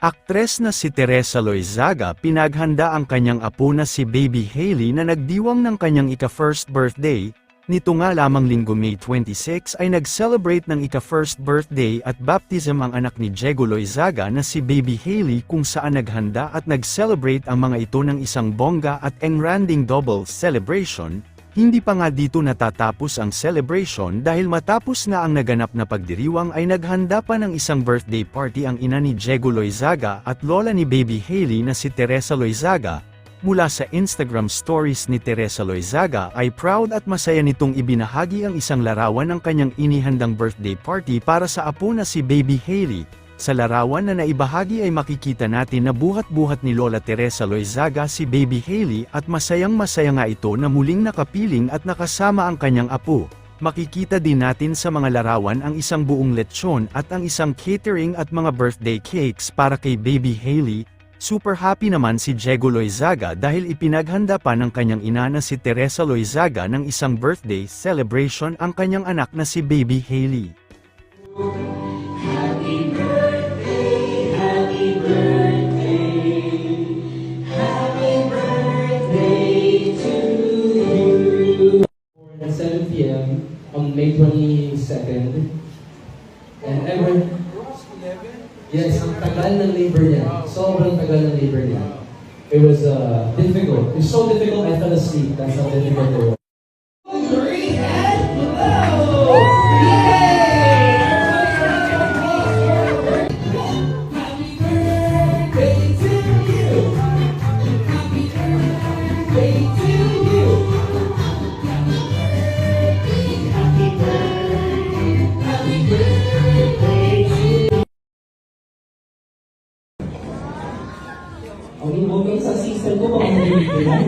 Aktres na si Teresa Loizaga pinaghanda ang kanyang apo na si Baby Hailey na nagdiwang ng kanyang ika-first birthday, nito nga lamang linggo May 26 ay nag-celebrate ng ika-first birthday at baptism ang anak ni Diego Loizaga na si Baby Hailey kung saan naghanda at nag-celebrate ang mga ito ng isang bongga at engranding double celebration, hindi pa nga dito natatapos ang celebration dahil matapos na ang naganap na pagdiriwang ay naghanda pa ng isang birthday party ang ina ni Diego Loizaga at lola ni Baby Hailey na si Teresa Loizaga. Mula sa Instagram stories ni Teresa Loizaga ay proud at masaya nitong ibinahagi ang isang larawan ng kanyang inihandang birthday party para sa apo na si Baby Hailey. Sa larawan na naibahagi ay makikita natin na buhat-buhat ni Lola Teresa Loizaga si Baby Hailey at masayang masaya nga ito na muling nakapiling at nakasama ang kanyang apo. Makikita din natin sa mga larawan ang isang buong lechon at ang isang catering at mga birthday cakes para kay Baby Hailey. Super happy naman si Diego Loizaga dahil ipinaghanda pa ng kanyang ina na si Teresa Loizaga ng isang birthday celebration ang kanyang anak na si Baby Hailey. at 7 p.m. on May 22nd. And ever... Yes, ang tagal ng labor niya. Sobrang tagal ng labor niya. It was uh, difficult. It was so difficult, I fell asleep. That's how difficult it was. Okay, okay sa sister ko, pag narinig ko lang.